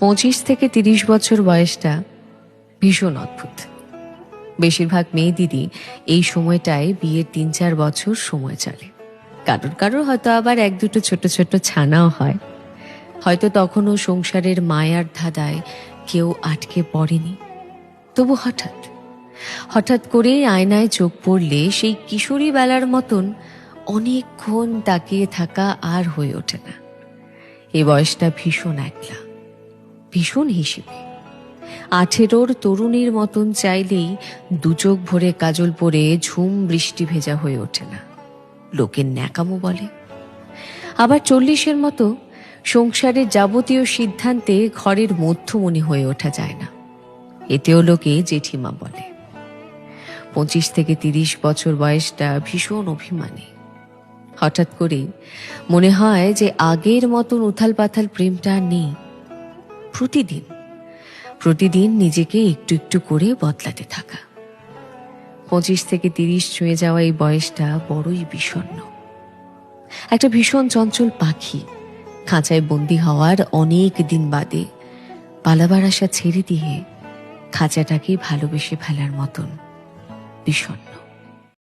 পঁচিশ থেকে তিরিশ বছর বয়সটা ভীষণ অদ্ভুত। বেশিরভাগ মেয়ে দিদি এই সময়টায় বিয়ের তিন চার বছর সময় চলে। কারোর কারোর হয়তো আবার এক দুটো ছোট ছোট ছানাও হয়। হয়তো তখনও সংসারের মায়ার ধাঁধায় কেউ আটকে পড়েনি। তবু হঠাৎ হঠাৎ করে আয়নায় চোখ পড়লে সেই কিশোরী বেলার মতন অনেকক্ষণ তাকিয়ে থাকা আর হয়ে ওঠে না। এ বয়সটা ভীষণ একলা। ভীষণ হিসেবে আঠেরোর তরুণীর মতন চাইলেই দুচোখ ভরে কাজল পরে ঝুম বৃষ্টি ভেজা হয়ে ওঠে না। লোকের ন্যাকামো বলে। আবার চল্লিশের মতো সংসারের যাবতীয় সিদ্ধান্তে ঘরের মধ্যমণি হয়ে ওঠা যায় না। এতেও লোকে জেঠিমা বলে। পঁচিশ থেকে তিরিশ বছর বয়সটা ভীষণ অভিমানী। হঠাৎ করে মনে হয় যে আগের মতন উথাল পাথাল প্রেমটা নেই। প্রতিদিন প্রতিদিন নিজেকে একটু একটু করে বদলাতে থাকা। পঁচিশ থেকে তিরিশ ছুঁয়ে যাওয়া এই বয়সটা বড়ই বিষণ্ণ। একটা ভীষণ চঞ্চল পাখি, খাঁচায় বন্দি হওয়ার অনেক দিন বাদে পালাবার আশা ছেড়ে দিয়ে খাঁচাটাকে ভালোবেসে ফেলার মতন বিষণ্ণ।